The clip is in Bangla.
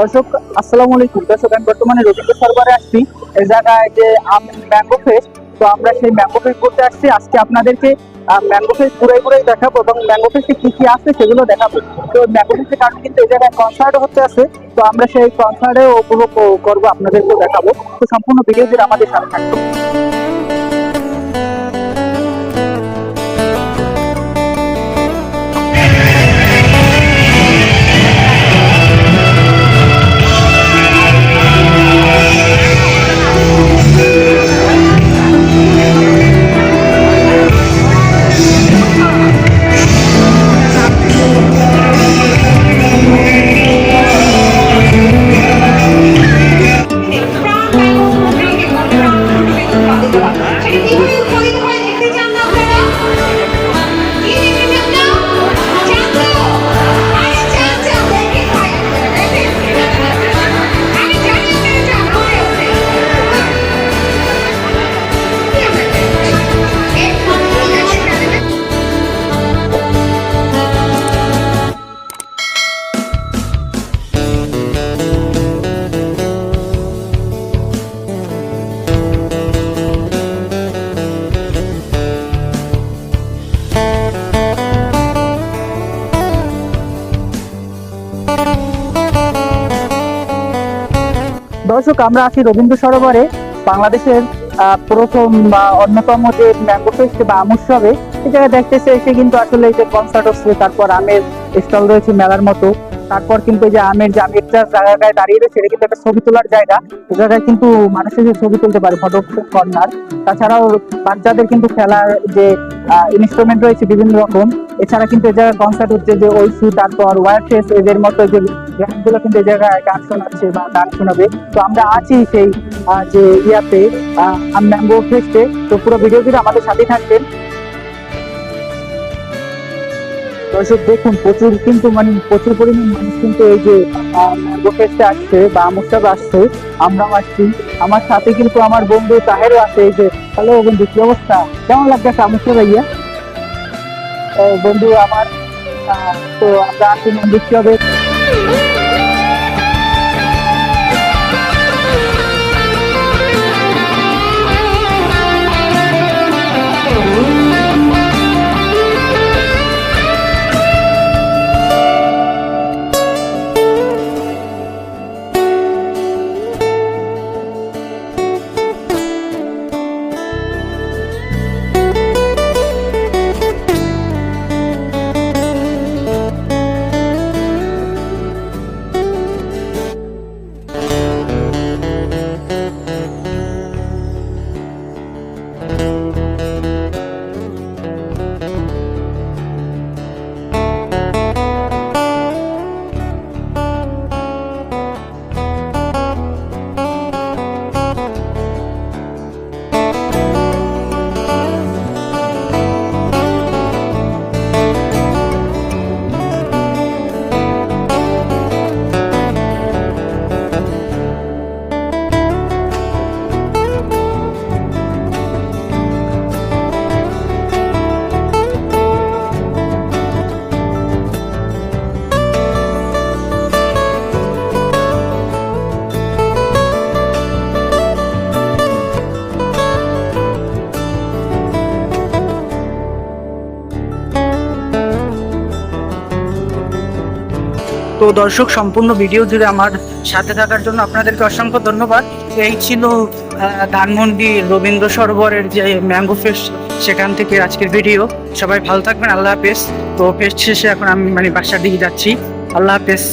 দর্শক, আসসালামু আলাইকুম। দর্শক, আমি বর্তমানে রবীন্দ্র সরবরে আসছি এই জায়গায় যে ম্যাঙ্গো ফেস্ট তো আমরা সেই ম্যাঙ্গো ফেস্ট করতে আসছি। আজকে আপনাদেরকে ম্যাঙ্গো ফেস্ট ঘুরে ঘুরে দেখাবো এবং ম্যাঙ্গো ফেস্টে কী কী আছে সেগুলো দেখাবো। তো ম্যাঙ্গো ফেস্টের কারণে কিন্তু এই জায়গায় কনসার্টও হতে আছে। তো আমরা সেই কনসার্টে উপভোগ করব, আপনাদেরকেও দেখাবো। তো সম্পূর্ণ ভিডিও আমাদের সাথে থাকব দর্শক, আমরা আছি রবীন্দ্র সরোবরে, বাংলাদেশের প্রথম বা অন্যতম যে ম্যাঙ্গো ফেস্ট বা আম উৎসবে এই জায়গায় দেখতেছে এসে কিন্তু আসলে এই যে কনসার্ট হচ্ছে, তারপর আমের স্টল রয়েছে মেলার মতো। তারপর কিন্তু যে আমের যে আমের চাষ জায়গায় দাঁড়িয়ে রয়েছে এটা কিন্তু একটা ছবি তোলার জায়গা। এই জায়গায় কিন্তু মানুষ এসে ছবি তুলতে পারে ফটো কর্নার। তাছাড়াও বাচ্চাদের কিন্তু খেলার যে ইনস্ট্রুমেন্ট রয়েছে বিভিন্ন রকম। এছাড়া কিন্তু এই জায়গায় কনসার্ট হচ্ছে যে ঐশী, তারপর ওয়ার ফেস এদের মতো যে গানগুলো কিন্তু এই জায়গায় গান শোনাচ্ছে বা গান শোনাবে। তো আমরা আছি সেই যে ইয়াতে ম্যাঙ্গো ফেস্টে তো পুরো ভিডিও জুড়ে আমাদের সাথে থাকবেন। দর্শক দেখুন, প্রচুর কিন্তু মানে প্রচুর পরিমাণ মানুষ কিন্তু এই যে ম্যাঙ্গো আসছে বা আমুসব আসছে, আমরাও আসছি। আমার সাথে কিন্তু আমার বন্ধু তাহেরও আছে, এই যে, হ্যালো বন্ধু, কি অবস্থা? কেমন লাগছে আমুসব ভাইয়া? বন্ধু আমার তো আমরা আছি মন্দির তো দর্শক, সম্পূর্ণ ভিডিও জুড়ে আমার সাথে থাকার জন্য আপনাদেরকে অসংখ্য ধন্যবাদ। এই ছিল ধানমন্ডি রবীন্দ্র সরোবরের যে ম্যাঙ্গো ফেস্ট সেখান থেকে আজকের ভিডিও সবাই ভালো থাকবেন, আল্লাহ হাফেজ। তো ফেস্ট শেষে এখন আমি মানে বাসার দিকে যাচ্ছি। আল্লাহ হাফেজ।